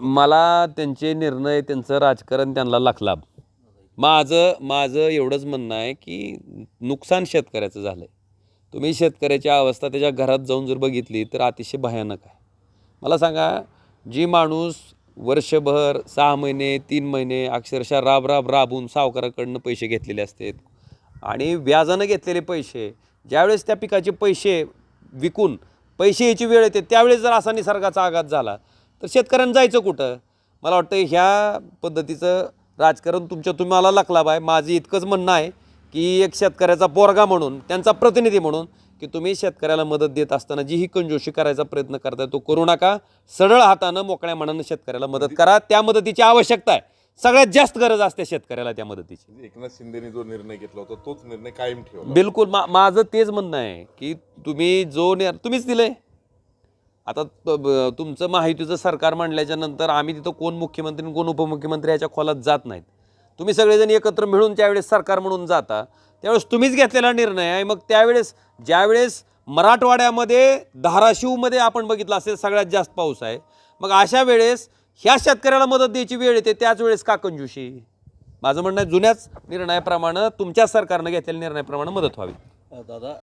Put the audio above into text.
मला त्यांचे निर्णय त्यांचं राजकारण त्यांना लाखलाभ माझं माझं एवढंच म्हणणं आहे की नुकसान शेतकऱ्याचं झालं आहे तुम्ही शेतकऱ्याची अवस्था त्याच्या घरात जाऊन जर बघितली तर अतिशय भयानक आहे. मला सांगा जी माणूस वर्षभर सहा महिने तीन महिने अक्षरशः राब राब राबून सावकाराकडनं पैसे घेतलेले असतात आणि व्याजानं घेतलेले पैसे ज्यावेळेस त्या पिकाचे पैसे विकून पैसे याची वेळ येते त्यावेळेस जर असा निसर्गाचा आघात झाला तर शेतकऱ्यांना जायचं कुठं? मला वाटतं ह्या पद्धतीचं राजकारण तुमच्या तुम्हाला लकलाभ आहे माझं इतकंच म्हणणं आहे की एक शेतकऱ्याचा पोरगा म्हणून त्यांचा प्रतिनिधी म्हणून की तुम्ही शेतकऱ्याला मदत देत असताना जी ही कंजोशी करायचा प्रयत्न करताय तो करू नका. सरळ हातानं मोकळ्या मनानं शेतकऱ्याला मदत करा. त्या मदतीची आवश्यकता आहे. सगळ्यात जास्त गरज असते शेतकऱ्याला त्या मदतीची. एकनाथ शिंदेने जो निर्णय घेतला होता तोच निर्णय कायम ठेवला. बिलकुल. मा माझं तेच म्हणणं आहे की तुम्ही जो ने तुम्हीच दिलंय. आता तुमचं माहितीचं सरकार मांडल्याच्या नंतर आम्ही तिथं कोण मुख्यमंत्री आणि कोण उपमुख्यमंत्री याच्या खोलात जात नाहीत. तुम्ही सगळेजण एकत्र मिळून त्यावेळेस सरकार म्हणून जाता त्यावेळेस तुम्हीच घेतलेला निर्णय आहे. मग त्यावेळेस ज्यावेळेस मराठवाड्यामध्ये धाराशिवमध्ये आपण बघितलं असेल सगळ्यात जास्त पाऊस आहे. मग अशा वेळेस ह्या शेतकऱ्याला मदत द्यायची वेळ येते त्याच वेळेस का कंजूशी माझं म्हणणं आहे जुन्याच निर्णयाप्रमाणे तुमच्या सरकारनं घेतलेल्या निर्णयाप्रमाणे मदत व्हावी. दादा